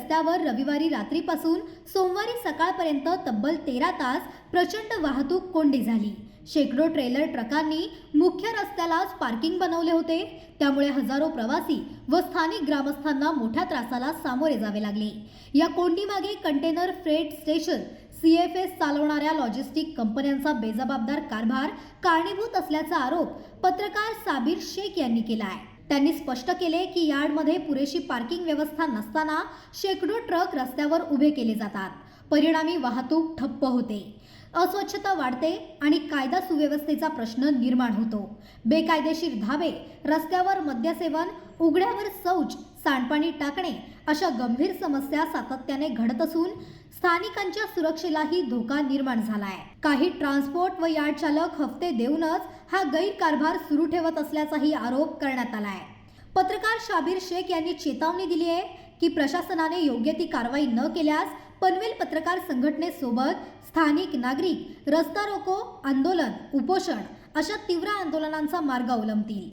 रस्त्यावर रविवारी रात्रीपासून सोमवारी सकाळपर्यंत तब्बल तेरा तास प्रचंड वाहतूक कोंडी झाली. शेकडो ट्रेलर ट्रकांनी मुख्य रस्त्यालाच पार्किंग बनवले होते. त्यामुळे हजारो प्रवासी व स्थानिक ग्रामस्थांना मोठ्या त्रासाला सामोरे जावे लागले. या कोंडीमागे container freight station C F S चालवणाऱ्या लॉजिस्टिक कंपन्यांचा बेजबाबदार कारभार कारणीभूत असल्याचा आरोप पत्रकार साबीर शेख यांनी केला आहे त्यांनी स्पष्ट केले की यार्डमध्ये पुरेशी पार्किंग व्यवस्था नसताना शेकडो ट्रक रस्त्यावर उभे केले जातात. परिणामी वाहतूक ठप्प होते. अस्वच्छता वाढते आणि कायदा सुव्यवस्थेचा प्रश्न निर्माण होतो. बेकायदेशीर धाबे रस्त्यावर मद्यसेवन उघड्यावर शौच सांडपाणी टाकणे अशा गंभीर समस्या सातत्याने घडत असून स्थानिकांच्या सुरक्षेलाही धोका निर्माण झालाय. काही ट्रान्सपोर्ट व यार्ड चालक हफ्ते देऊनच हा गैरकारभार सुरू ठेवत असल्याचाही आरोप करण्यात आला आहे पत्रकार शाबीर शेख यांनी चेतावणी दिली आहे की प्रशासनाने योग्य ती कारवाई न केल्यास पनवेल पत्रकार संघटनेसोबत स्थानिक नागरिक रस्ता रोको आंदोलन उपोषण अशा तीव्र आंदोलनांचा मार्ग अवलंबतील.